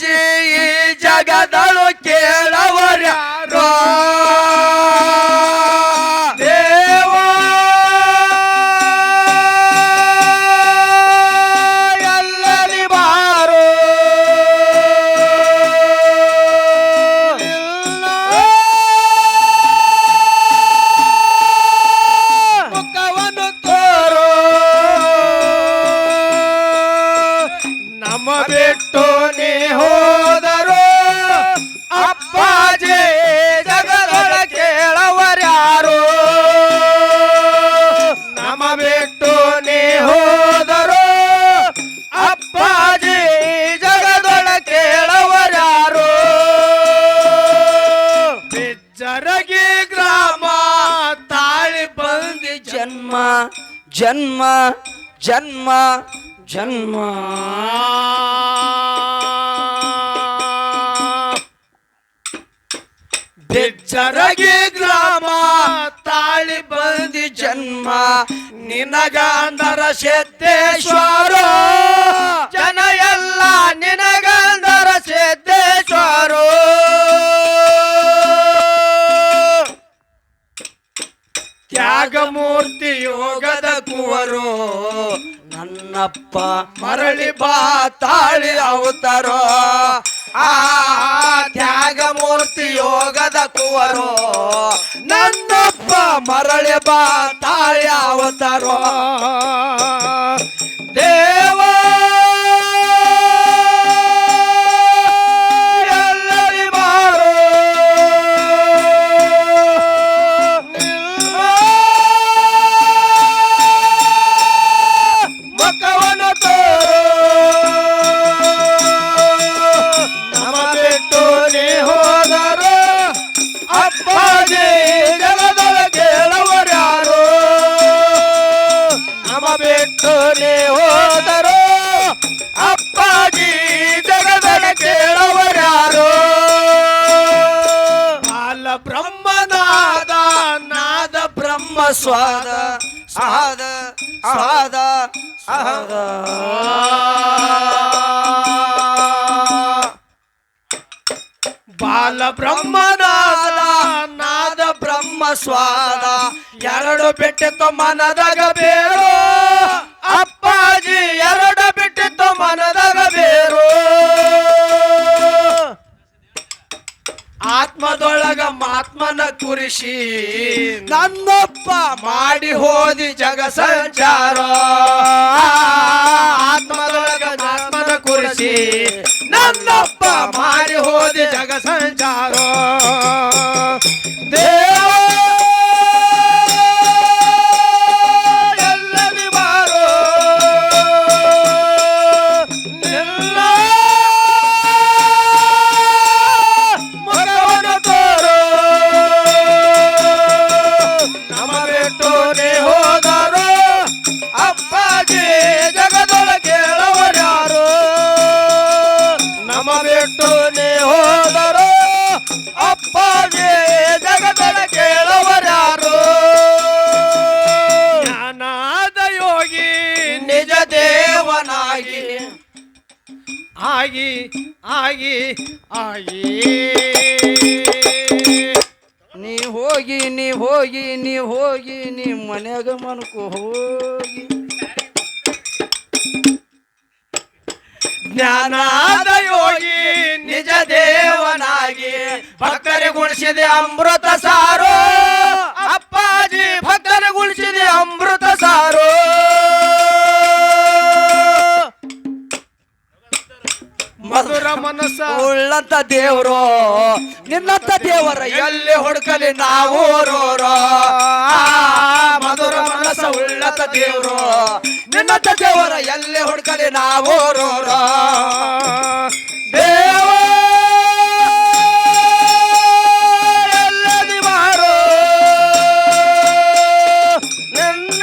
ಅಪ್ಪಾಜಿ ಜನ್ಮ ಜನ್ಮ ಜನ್ಮ ಜನ್ಮ. ಬೆಚ್ಚರಗಿ ಗ್ರಾಮ, ತಾಳಿ ಬಂದಿ ಜನ್ಮ, ನಿನಗಾಂಧರ ಸಿದ್ದೇಶ್ವರ. ಜನ ಎಲ್ಲ ನಿನಗಾಂಧರ ಸಿದ್ದೇಶ್ವರ. ತ್ಯಾಗಮೂರ್ತಿ ಯೋಗದ ಕುವರು. ನನ್ನಪ್ಪ ಮರಳಿ ಬಾ, ತಾಳಿ ಅವತಾರೋ. ಆ, ತ್ಯಾಗಮೂರ್ತಿ ಯೋಗದ ಕುವರು. ನನ್ನಪ್ಪ ಮರಳಿ ಬಾ, ತಾಳಿ ಅವತಾರೋ. ದೇವ ಬ್ರಹ್ಮನಾದ ನಾದ ಬ್ರಹ್ಮ, ಸ್ವಾದ ಸ್ವಾದ ಸ್ವಾದ ಸ್ವಾದ. ಬಾಲ ಬ್ರಹ್ಮನಾದ ನಾದ ಬ್ರಹ್ಮ, ಸ್ವಾದ. ಎರಡು ಬಿಟ್ಟಿತ್ತು ಮನದಾಗ ಬೇರು ಅಪ್ಪಾಜಿ, ಎರಡು ಆತ್ಮದೊಳಗ ಮಾತ್ಮನ ಕುರಿಸಿ ನನ್ನಪ್ಪ ಮಾಡಿ ಹೋದಿ ಜಗ ಸಂಚಾರ. ಆತ್ಮದೊಳಗ ಆತ್ಮನ ಕುರಿಸಿ ನನ್ನಪ್ಪ ಮಾಡಿ ಹೋದಿ ಜಗ ಸಂಚಾರ. ನೀ ಹೋದರು ಅಪ್ಪಾಜಿ ಜಗದೊಳ ಯೋಗಿ ನಿಜ ದೇವನಾಗಿ. ಆಗಿ ಆಗಿ ಆಗಿ. ನೀ ಹೋಗಿ ನೀ ಹೋಗಿ ನೀ ಹೋಗಿ ಮನ್ಯಾಗ ಮನ್ಕೋ ಹೋಗಿ. ಜ್ಞಾನಾದ ಯೋಗಿ ನಿಜ ದೇವನಾಗಿ ಭಕ್ತರಿ ಗುಣಿಸಿದೆ ಅಮೃತ ಸಾರು. ಅಪ್ಪಾಜಿ ಭಕ್ತರಿ ಗುಣಿಸಿದೆ ಅಮೃತ ಸಾರು. ಮಧುರ ಮನಸ್ಸ ಉಳ್ಳಂತ ದೇವ್ರು, ನಿನ್ನಂತ ದೇವರ ಎಲ್ಲಿ ಹುಡುಕಲಿ ನಾವು ನಿನ್ನಂತ ದೇವರು. ನಿನ್ನ ದೇವರ ಎಲ್ಲೇ ಹುಡ್ಕಲಿ ನಾವು ದೇವ ನಿನ್ನ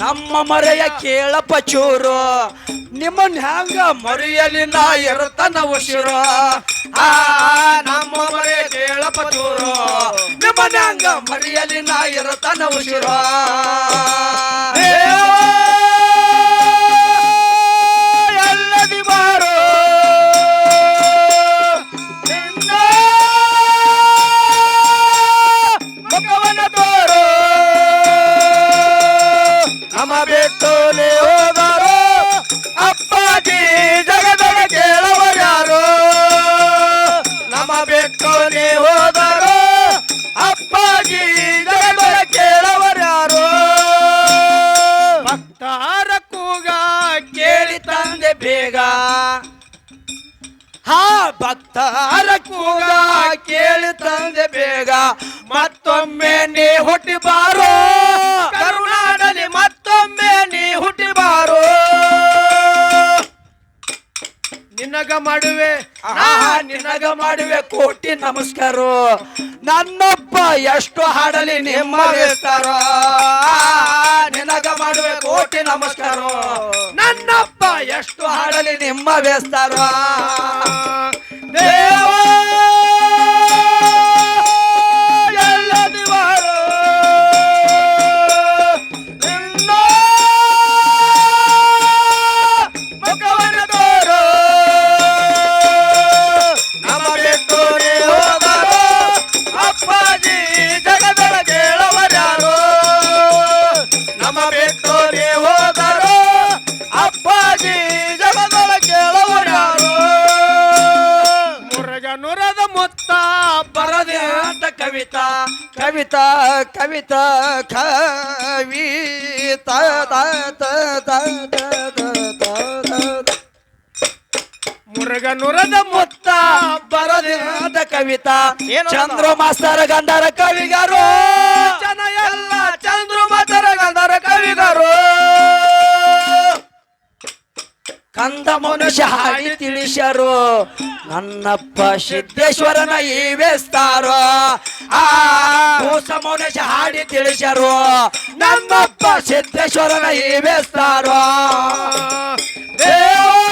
ನಮ್ಮ ಮರೆಯ ಕೇಳಪ್ಪ ಚೂರು ನಿಮ್ಮನ್ ಹ್ಯಾಂಗ ಮರೆಯಲಿ ನಾ ಉಸಿರು. ಆ, ನಮ್ಮ ಮರೆಯ ಕೇಳಪ್ಪ ಚೂರು ನಿಮ್ಮನ್ ಹ್ಯಾಂಗ ಮರೆಯಲಿ ನಾ ಇರುತ್ತನ ಉಸಿರು. ಹಾ ಭಕ್ತರ ಕೂಗ ಕೇಳಿ ತಂದೆ ಬೇಗ, ಮತ್ತೊಮ್ಮೆ ನೀ ಹುಟ್ಟಿ ಬಾರೋ. ಕರುನಾಡಲಿ ಮತ್ತೊಮ್ಮೆ ನೀ ಹುಟ್ಟಿ ಬಾರೋ. ನಿನಗ ಮಾಡುವೆ ನಿನಗ ಮಾಡುವೆ ಕೋಟಿ ನಮಸ್ಕಾರ. ನನ್ನೊಬ್ಬ ಎಷ್ಟು ಹಾಡಲಿ ನಿಮ್ಮ ನಿನಗ ಮಾಡುವೆ ಕೋಟಿ ನಮಸ್ಕಾರ. ನನ್ನಪ್ಪ ಎಷ್ಟು ಹಾಡಲಿ ನಿಮ್ಮ ಬೇಸ್ತಾರ ಮುರುಗ ಮೊತ್ತ ಬರದೆ ಅಂತ ಕವಿತಾ. ಕವಿತಾ ಕವಿತಾ ಕವಿ ತ. ಮುರುಗ ನುರದ ಮುತ್ತ ಬರದಿರದ ಕವಿತಾ. ಏನು ಅದು? ಚಂದ್ರ ಮಾಸ್ತರ ಗಂಧರ ಕವಿಗರು. ಜನ ಎಲ್ಲ ಚಂದ್ರ ಮಾಸ್ತರ ಗಂಧರ ಕವಿಗರು. ಕಂದ ಮನುಷ್ಯ ಹಾಡಿ ತಿಳಿಸರು ನನ್ನಪ್ಪ ಸಿದ್ದೇಶ್ವರನ ಈವೇಸ್ತಾರೋ ಆ ಮೌನೇಶ ಹಾಡಿ ತಿಳಿಸರು ನಮ್ಮಪ್ಪ ಸಿದ್ದೇಶ್ವರನ ಈವೇಸ್ತಾರೋ ದೇವ